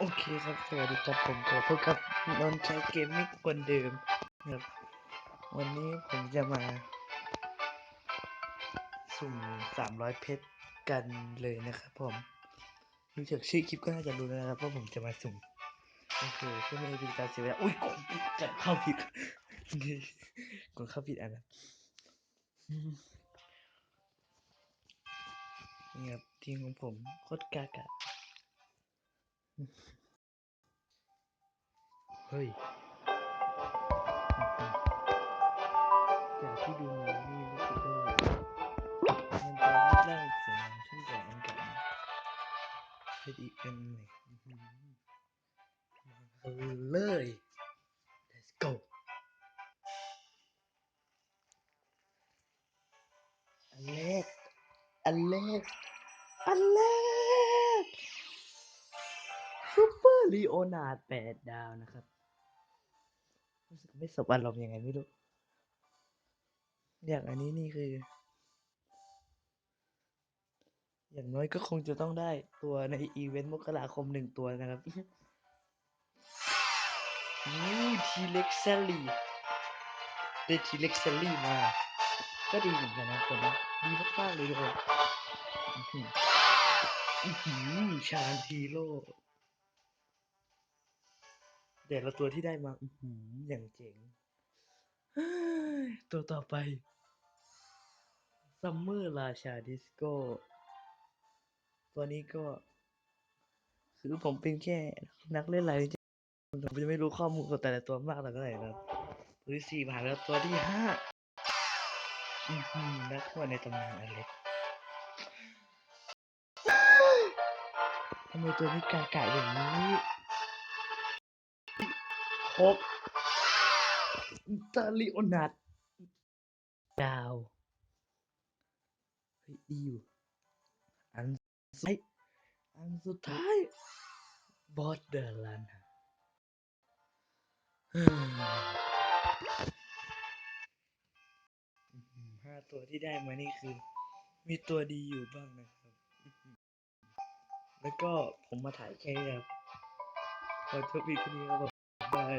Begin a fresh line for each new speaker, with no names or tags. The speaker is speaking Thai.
โอเคครับ สวัสดีครับผมขอพบกับนนท์แคสเกมมิ่งคนเดิมครับ วันนี้ผมจะมา สุ่มสามร้อยเพชรกันเลยนะครับผมดูจากชื่อคลิปก็น่าจะรู้แล้วนะครับว่าผมจะมาสุ่มโอเคเพื่อไม่ให้เป็นการเสียเวลาอุ้ยกดกัดเข้าผิดกดเข้าผิดอันนะนี่ครับทีมของผมโคตรกากะ เฮ้ย จากที่ดูมานี่รู้สึกว่ามันจะรูปร่างสวยงามขึ้นกว่าอันเก่านเป็นอีกเป็นหนึ่งเอาเลย let's go อันแรกอันแรกอันแรก ลีโอนาร์ดแปดดาวนะครับ รู้สึกไม่สบอารมณ์ยังไงไม่รู้ อย่างอันนี้นี่คือ อย่างน้อยก็คงจะต้องได้ตัวในอีเวนต์มกราคมหนึ่งตัวนะครับอู้ทีเล็กเซลลี่ได้ทีเล็กเซลลี่มา ก็ดีเหมือนกันนะตัวนี้ดีมากๆเลยทุกคนอือชาญทีโร่ แต่ละตัวที่ได้มาอื้อหืออย่างเจ๋ง ตัวต่อไปซัมเมอร์ราชาดิสโก้ ตัวนี้ก็ คือผมเป็นแค่นักเล่นลน์จริงผมจะไม่รู้ข้อมูลของแต่ละตัวมากแต่ก็ไหนนะตัวที่สี่ผ่านแล้วตัวที่ห้านักขวดในตำนานอเล็กทำไมตัวนี้กากาอย่างนี้ ครบอิตาลิโอนัดดาวเฮ้ยดีอยู่อันสุดท้ายอันสุดท้ายบอสเดอร์ลันห้าตัวที่ได้มานี่คือ มีตัวดีอยู่บ้างนะครับอื้อหือแล้วก็ผมมาถ่ายแค่นี้ครับขอโทษพี่คนนี้ครับบาย